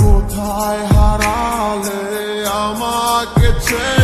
কোথায় হারালে আমাকে ছেড়ে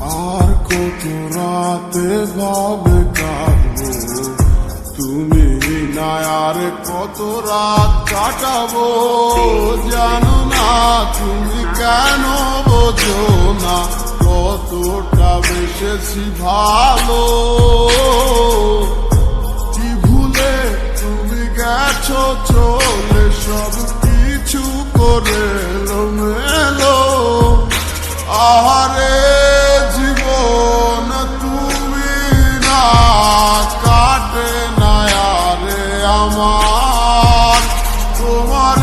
আর কত রাতে ভাবে কাটবো তুমি না আর কত রাত কাটাবো জানো না তুমি কেন বোঝো না কতটা বেশেছি ভালো আমার। তোমার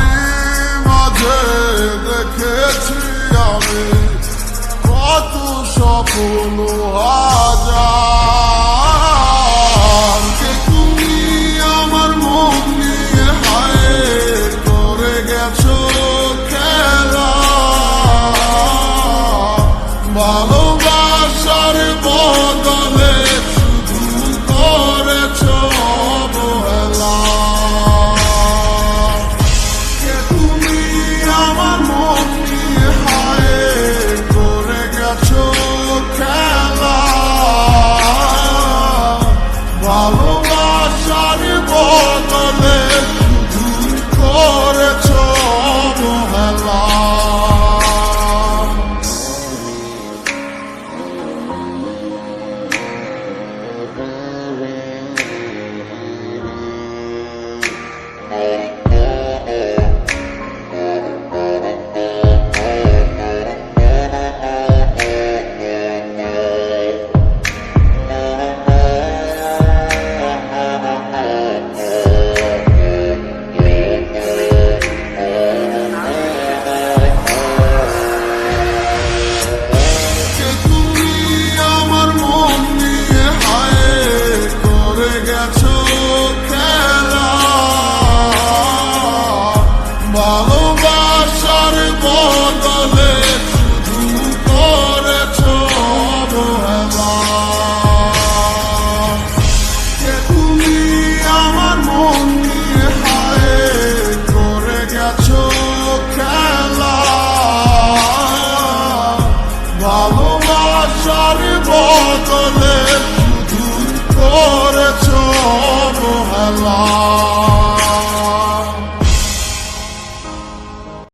মাঝে দেখেছি আমি। কত সফল হয়